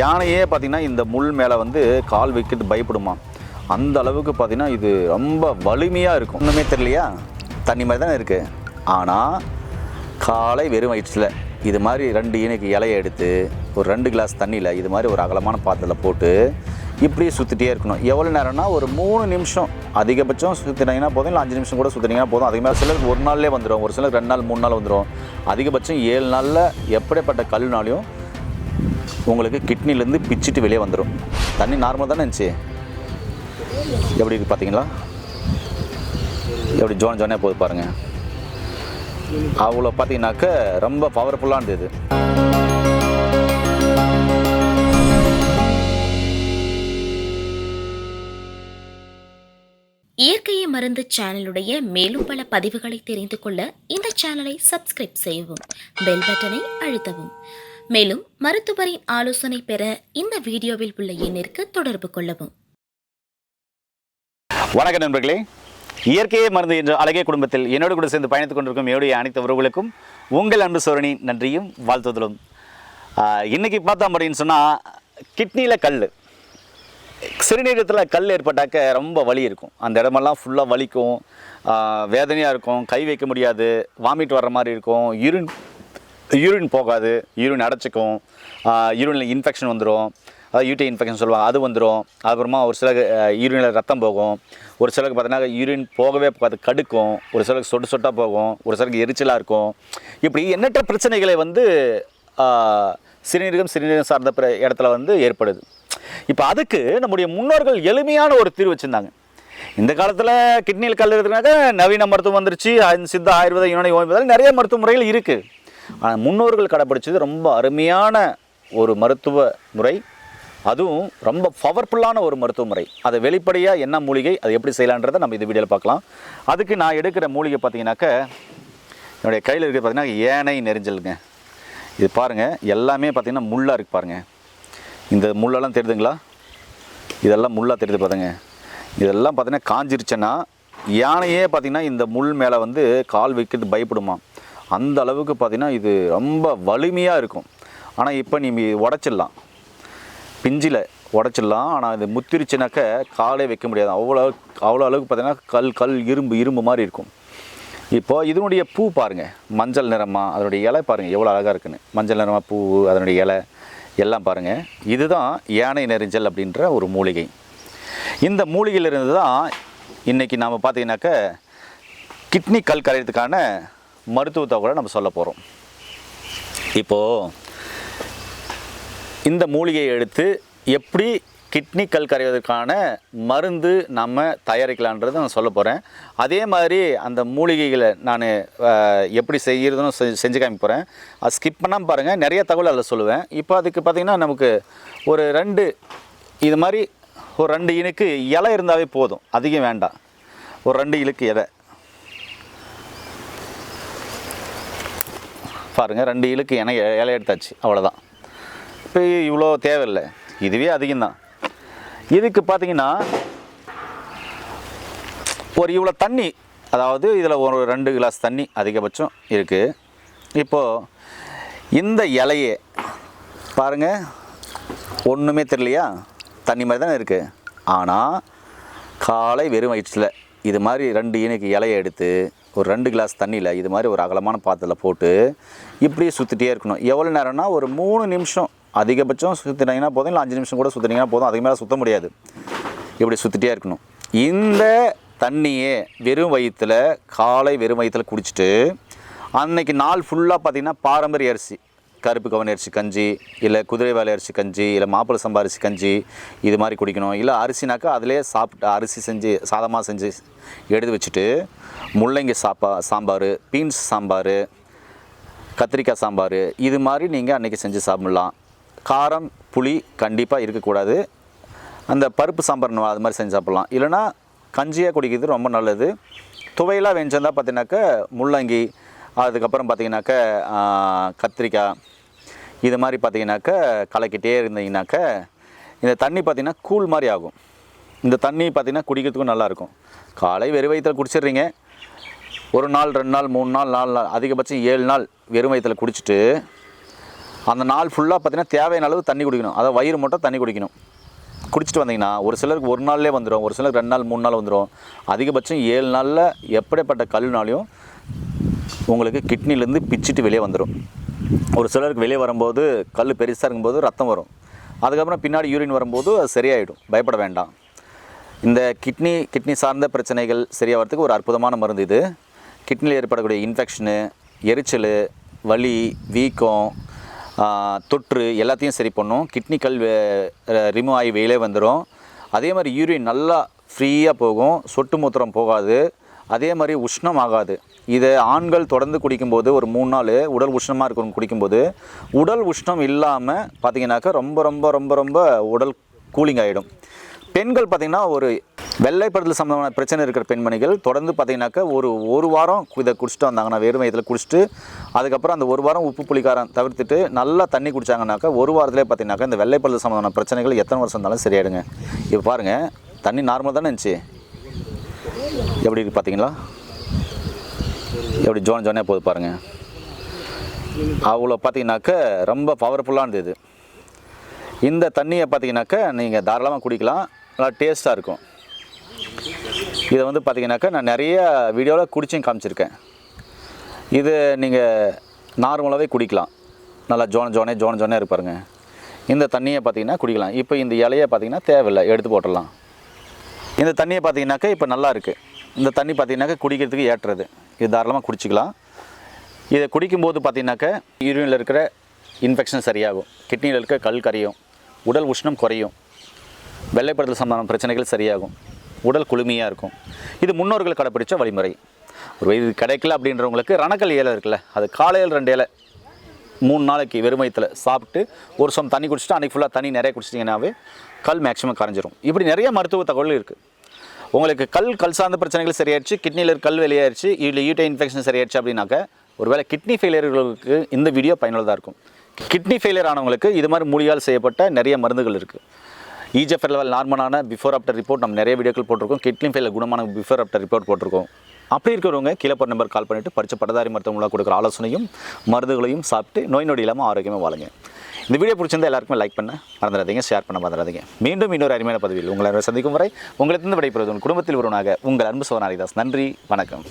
யானையே பார்த்தீங்கன்னா இந்த முள் மேலே வந்து கால் வைக்கிறது பயப்படுமா? அந்த அளவுக்கு பார்த்தீங்கன்னா இது ரொம்ப வலிமையாக இருக்கும். ஒன்றுமே தெரியலையா? தண்ணி மாதிரி தானே இருக்குது ஆனால் காலை வெறும் வயிற்றில் இது மாதிரி ரெண்டு இணைக்கு இலையை எடுத்து ஒரு ரெண்டு கிளாஸ் தண்ணியில் இது மாதிரி ஒரு அகலமான பாத்திரத்தில் போட்டு இப்படியே சுற்றிட்டே இருக்கணும். எவ்வளோ நேரம்னா ஒரு மூணு நிமிஷம். அதிகபட்சம் சுற்றினீங்கன்னா போதும் இல்லை அஞ்சு நிமிஷம் கூட சுற்றினீங்கன்னா போதும். அதுக்கு மேலே சிலருக்கு ஒரு நாள்லேயே வந்துடும் ஒரு சிலருக்கு ரெண்டு நாள் மூணு நாள் வந்துடும் அதிகபட்சம் ஏழு நாளில் எப்படிப்பட்ட கல்லுனாலையும் உங்களுக்கு கிட்னிலேருந்து பிச்சுட்டு வெளியே வந்துடும் தண்ணி நார்மல் தானே இருந்துச்சு? எப்படி இருக்கு பார்த்தீங்களா எப்படி ஜோன் ஜோனே போகுது பாருங்கள் அவ்வளோ பார்த்தீங்கன்னாக்க ரொம்ப பவர்ஃபுல்லானது இது இயற்கையை மருந்து சேனலுடைய மேலும் பல பதிவுகளை தெரிந்து கொள்ள இந்த சேனலை சப்ஸ்கிரைப் செய்யவும் பெல் பட்டனை அழுத்தவும். மேலும் மருத்துவரின் ஆலோசனை பெற இந்த வீடியோவில் உள்ள எண்ணிற்கு தொடர்பு கொள்ளவும். வணக்கம் நண்பர்களே. இயற்கையே மருந்து என்ற அழகிய குடும்பத்தில் என்னோடு கூட சேர்ந்து பயணித்துக் கொண்டிருக்கும் என்னுடைய அனைத்து உறவுகளுக்கும் உங்கள் அன்பு சோரணி நன்றியும் வாழ்த்துதலும். இன்றைக்கி இன்னைக்கு பார்த்தோம் அப்படின்னு சொன்னால் கிட்னியில் கல். சிறுநீரகத்தில் கல் ஏற்பட்டாக்க ரொம்ப வலி இருக்கும். அந்த இடமெல்லாம் ஃபுல்லாக வலிக்கும். வேதனையாக இருக்கும். கை வைக்க முடியாது. வாமிட் வர்ற மாதிரி இருக்கும். யூரின் யூரின் போகாது யூரின் அடைச்சிக்கும். யூரினில் இன்ஃபெக்ஷன் வந்துடும் அதாவது யூடி இன்ஃபெக்ஷன் சொல்லுவாங்க அது வந்துடும் அப்புறமா ஒரு சிலருக்கு யூரினில் ரத்தம் போகும். ஒரு சிலருக்கு பார்த்தீங்கன்னா யூரின் போகவே போகாது கடுக்கும். ஒரு சிலருக்கு சொட்டு சொட்டாக போகும். ஒரு சிலருக்கு எரிச்சலாக இருக்கும். இப்படி எண்ணற்ற பிரச்சனைகளை வந்து சிறுநீரகம் சிறுநீரகம் சார்ந்த பிற இடத்துல வந்து ஏற்படுது. இப்போ அதுக்கு நம்முடைய முன்னோர்கள் எளிமையான ஒரு தீர்வு வச்சுருந்தாங்க. இந்த காலத்தில் கிட்னியில் கல் இருக்கிறனாக்க நவீன மருத்துவம் வந்துருச்சு. சித்த ஆயுர்வேத யுனானி ஹோமியோபதி நிறைய மருத்துவ முறைகள் இருக்குது ஆனால் முன்னோர்கள் கடைப்பிடிச்சது ரொம்ப அருமையான ஒரு மருத்துவ முறை. அதுவும் ரொம்ப பவர்ஃபுல்லான ஒரு மருத்துவ முறை. அதை வெளிப்படையாக என்ன மூலிகை அது எப்படி செய்யலான்றதை நம்ம இந்த வீடியோவில் பார்க்கலாம். அதுக்கு நான் எடுக்கிற மூலிகை பார்த்தீங்கன்னாக்க என்னுடைய கையில் இருக்கிறது பார்த்தீங்கன்னா ஏனை நெரிஞ்சலுங்க. இது பாருங்கள் எல்லாமே பார்த்தீங்கன்னா முள்ளாக இருக்குது பாருங்கள் இந்த முள்ளெல்லாம் தெரியுதுங்களா இதெல்லாம் முள்ளாக தெரியுது பாருங்க. இதெல்லாம் பார்த்தீங்கன்னா காஞ்சிருச்சுன்னா யானையே பார்த்தீங்கன்னா இந்த முள் மேலே வந்து கால் வைக்கிறது பயப்படுமா அந்த அளவுக்கு பார்த்தீங்கன்னா இது ரொம்ப வலிமையாக இருக்கும். ஆனால் இப்போ நீ உடச்சிடலாம். பிஞ்சில் உடச்சிடலாம். ஆனால் இது முத்திருச்சுனாக்க காலே வைக்க முடியாது. அவ்வளோ அவ்வளோ அளவுக்கு பார்த்தீங்கன்னா கல் கல் இரும்பு இரும்பு மாதிரி இருக்கும். இப்போ இதனுடைய பூ பாருங்கள் மஞ்சள் நிறமாக அதனுடைய இலை பாருங்கள் எவ்வளோ அழகாக இருக்குன்னு. மஞ்சள் நிறமாக பூ அதனுடைய இலை எல்லாம் பாருங்கள் இதுதான் யானை நெறிஞ்சல் அப்படின்ற ஒரு மூலிகை. இந்த மூலிகையிலிருந்து தான் இன்றைக்கி நாம் பார்த்தீங்கன்னாக்க கிட்னி கல் கரையிறதுக்கான மருத்துவத்தை கூட நம்ம சொல்ல போகிறோம் இப்போது இந்த மூலிகையை எடுத்து எப்படி கிட்னி கல் கரைவதற்கான மருந்து நம்ம தயாரிக்கலான்றதை நான் சொல்ல போகிறேன் அதே மாதிரி அந்த மூலிகைகளை நான் எப்படி செய்கிறதுன்னு செஞ்சு செஞ்சு காமிக்க போகிறேன் அது ஸ்கிப் பண்ணாமல் பாருங்கள் நிறைய தகவல் அதில் சொல்லுவேன். இப்போ அதுக்கு பார்த்திங்கன்னா நமக்கு ஒரு ரெண்டு இது மாதிரி ஒரு ரெண்டு இனுக்கு இலை இருந்தாவே போதும். அதிகம் வேண்டாம். ஒரு ரெண்டு இலுக்கு இலை. பாருங்கள் ரெண்டு இலுக்கு இலை இலை எடுத்தாச்சு அவ்வளோதான் இப்போ இவ்வளோ தேவையில்லை. இதுவே அதிகம்தான். இதுக்கு பார்த்தீங்கன்னா ஒரு இவ்வளோ தண்ணி அதாவது இதில் ஒரு ரெண்டு கிளாஸ் தண்ணி அதிகபட்சம் இருக்குது இப்போது இந்த இலையே பாருங்கள் ஒன்றுமே தெரியலையா? தண்ணி மாதிரி தானே இருக்குது ஆனால் காலை வெறும் வயிற்றில் இது மாதிரி ரெண்டு இணைக்கு இலையை எடுத்து ஒரு ரெண்டு கிளாஸ் தண்ணியில் இது மாதிரி ஒரு அகலமான பாத்திரத்தில் போட்டு இப்படியே சுற்றிட்டே இருக்கணும். எவ்வளோ நேரம்னா ஒரு மூணு நிமிஷம். அதிகபட்சம் சுற்றினீங்கன்னா போதும் இல்லை அஞ்சு நிமிஷம் கூட சுற்றினீங்கன்னா போதும். அதுக்கு மேலே சுற்ற முடியாது. இப்படி சுற்றிட்டே இருக்கணும். இந்த தண்ணியே வெறும் வயிற்றில் காலை வெறும் வயிற்றில் குடிச்சிட்டு அன்னைக்கு நாள் ஃபுல்லாக பார்த்தீங்கன்னா பாரம்பரிய அரிசி. கருப்பு கவனி அரிசி கஞ்சி இல்லை குதிரைவாலி அரிசி கஞ்சி இல்லை மாப்பிள்ளை சம்பா அரிசி கஞ்சி இது மாதிரி குடிக்கணும். இல்லை அரிசினாக்கா அதிலே சாப்பிட்டு அரிசி செஞ்சு சாதமாக செஞ்சு எடுத்து வச்சுட்டு முள்ளங்கி சாப்பா சாம்பார் பீன்ஸ் சாம்பார் கத்திரிக்காய் சாம்பார் இது மாதிரி நீங்கள் அன்றைக்கி செஞ்சு சாப்பிட்லாம். காரம் புளி கண்டிப்பாக இருக்கக்கூடாது. அந்த பருப்பு சாம்பார் அது மாதிரி செஞ்சு சாப்பிட்லாம். இல்லைன்னா கஞ்சியாக குடிக்கிறது ரொம்ப நல்லது. துவையெல்லாம் வெஞ்சிருந்தால் பார்த்தீங்கன்னாக்கா முள்ளங்கி அதுக்கப்புறம் பார்த்தீங்கன்னாக்க கத்திரிக்காய் இது மாதிரி பார்த்தீங்கன்னாக்கா கலக்கிட்டே இருந்தீங்கனாக்க இந்த தண்ணி பார்த்தீங்கன்னா கூழ் மாதிரி ஆகும். இந்த தண்ணி பார்த்தீங்கன்னா குடிக்கிறதுக்கும் நல்லாயிருக்கும். காலை வெறும் வயிற்றில் குடிச்சிடுறீங்க. ஒரு நாள் ரெண்டு நாள் மூணு நாள் நாலு நாள் அதிகபட்சம் ஏழு நாள் வெறும் வயிற்றில் குடிச்சிட்டு அந்த நாள் ஃபுல்லாக பார்த்தீங்கன்னா தேவையான அளவு தண்ணி குடிக்கணும். அதாவது வயிறு மட்டும் தண்ணி குடிக்கணும். குடிச்சிட்டு வந்தீங்கன்னா ஒரு சிலருக்கு ஒரு நாள்லேயே வந்துடும் ஒரு சிலருக்கு ரெண்டு நாள் மூணு நாள் வந்துடும் அதிகபட்சம் ஏழு நாளில் எப்படிப்பட்ட கல்லுனாலையும் உங்களுக்கு கிட்னிலேருந்து பிச்சிட்டு வெளியே வந்துடும் ஒரு சிலருக்கு வெளியே வரும்போது கல் பெருசாக இருக்கும்போது ரத்தம் வரும். அதுக்கப்புறம் பின்னாடி யூரின் வரும்போது அது சரியாயிடும். பயப்பட வேண்டாம். இந்த கிட்னி கிட்னி சார்ந்த பிரச்சனைகள் சரியாகிறதுக்கு ஒரு அற்புதமான மருந்து இது. கிட்னியில் ஏற்படக்கூடிய இன்ஃபெக்ஷனு எரிச்சல் வலி வீக்கம் தொற்று எல்லாத்தையும் சரி பண்ணும். கிட்னி கல் ரிமூவ் ஆகி வெளியே வந்துடும் அதே மாதிரி யூரின் நல்லா ஃப்ரீயாக போகும். சொட்டு மூத்திரம் போகாது. அதே மாதிரி உஷ்ணம் ஆகாது இதை ஆண்கள் தொடர்ந்து குடிக்கும்போது ஒரு மூணு நாள் உடல் உஷ்ணமாக இருக்கும் குடிக்கும்போது உடல் உஷ்ணம் இல்லாமல் பார்த்திங்கனாக்கா ரொம்ப ரொம்ப ரொம்ப ரொம்ப உடல் கூலிங் ஆகிடும் பெண்கள் பார்த்திங்கன்னா ஒரு வெள்ளைப்படுதல் சம்மந்தமான பிரச்சனை இருக்கிற பெண்மணிகள் தொடர்ந்து பார்த்தீங்கன்னாக்கா ஒரு ஒரு வாரம் இதை குடிச்சிட்டு வந்தாங்கன்னா வெறும் வயதில் குடிச்சிட்டு அதுக்கப்புறம் அந்த ஒரு வாரம் உப்பு புளிக்காரம் தவிர்த்துட்டு நல்லா தண்ணி குடித்தாங்கன்னாக்கா ஒரு வாரத்திலே பார்த்திங்கனாக்கா இந்த வெள்ளைப்படுதல் சம்மந்தமான பிரச்சனைகள் எத்தனை வருஷம் இருந்தாலும் சரியாயிடுங்க. இப்போ பாருங்கள் தண்ணி நார்மல் தானே இருந்துச்சு? எப்படி இருக்கு பார்த்தீங்களா? எப்படி ஜோன் ஜோனே போகுது பாருங்கள் அவ்வளோ பார்த்தீங்கன்னாக்க ரொம்ப பவர்ஃபுல்லானது இது இந்த தண்ணியை பார்த்தீங்கன்னாக்க நீங்கள் தாராளமாக குடிக்கலாம். நல்லா டேஸ்ட்டாக இருக்கும். இதை வந்து பார்த்தீங்கன்னாக்கா நான் நிறைய வீடியோவில் குடிச்சும் காமிச்சிருக்கேன். இது நீங்கள் நார்மலாகவே குடிக்கலாம். நல்லா ஜோன ஜோனே ஜோன ஜோனே இருப்பாருங்க இந்த தண்ணியை பார்த்தீங்கன்னா குடிக்கலாம். இப்போ இந்த இலையை பார்த்தீங்கன்னா தேவையில்லை. எடுத்து போட்டுடலாம். இந்த தண்ணியை பார்த்தீங்கன்னாக்கா இப்போ நல்லா இருக்குது இந்த தண்ணி பார்த்தீங்கன்னாக்கா குடிக்கிறதுக்கு ஏற்றுறது இது தாராளமாக குடிச்சிக்கலாம். இதை குடிக்கும்போது பார்த்தீங்கன்னாக்கா யூரியனில் இருக்கிற இன்ஃபெக்ஷன் சரியாகும். கிட்னியில் இருக்க கல் கரையும். உடல் உஷ்ணம் குறையும். வெள்ளைப்படுதல் சம்பந்தமான பிரச்சனைகள் சரியாகும். உடல் குளுமையாக இருக்கும். இது முன்னோர்கள் கடைப்பிடிச்ச வழிமுறை. ஒரு இது கிடைக்கல அப்படின்றவங்களுக்கு ரணக்கல் இலை இருக்குல்ல அது காலையில் ரெண்டு இலை. மூணு நாளைக்கு வெறுமயத்தில் சாப்பிட்டு ஒரு சம் தண்ணி குடிச்சிட்டு அன்றைக்கி ஃபுல்லாக தண்ணி நிறைய குடிச்சிட்டிங்கன்னாவே கல் மேக்ஸிமம் கரைஞ்சிரும். இப்படி நிறைய மருத்துவ தகவல் இருக்குது உங்களுக்கு கல் கல் சார்ந்த பிரச்சனைகள் சரியாயிடுச்சு கிட்னியில் கல் வெளியாயிருச்சு இல்லை யூட்டை இன்ஃபெக்ஷன் சரியாயிடுச்சு அப்படின்னாக்க ஒருவேளை கிட்னி ஃபெயிலியர்களுக்கு இந்த வீடியோ பயனுள்ளதாக இருக்கும். கிட்னி ஃபெயிலியர் ஆனவங்களுக்கு இது மாதிரி மூலியால் செய்யப்பட்ட நிறைய மருந்துகள் இருக்குது இஜெஃப் லெவல் நார்மலான பிஃபோர் ஆஃப்டர் ரிப்போர்ட் நம்ம நிறைய வீடியோக்கள் போட்டிருக்கோம். கிட்னி ஃபெயிலியர் குணமான பிஃபோர் ஆஃப்டர் ரிப்போர்ட் போட்டிருக்கோம். அப்படி இருக்கிறவங்க கீழே போகிற நம்பர் கால் பண்ணிவிட்டு பரிச்ச பட்டதாரி மருத்துவங்களாக கொடுக்குற ஆலோசனையும் மருந்துகளையும் சாப்பிட்டு நோய் நொடி இல்லாமல் ஆரோக்கியமாக வாழுங்க. இந்த வீடியோ பிடிச்சிருந்தா எல்லாருக்குமே லைக் பண்ண மறந்துடாதீங்க ஷேர் பண்ண மறந்துடாதீங்க. மீண்டும் இன்னொரு அருமையான பதவியில் உங்களை சந்திக்கும் வரை உங்களிடத்திலிருந்து விடைபெறுவது உங்கள் குடும்பத்தில் ஒருவனாக உங்கள் அன்பு சோனாரிதாஸ் நன்றி வணக்கம்.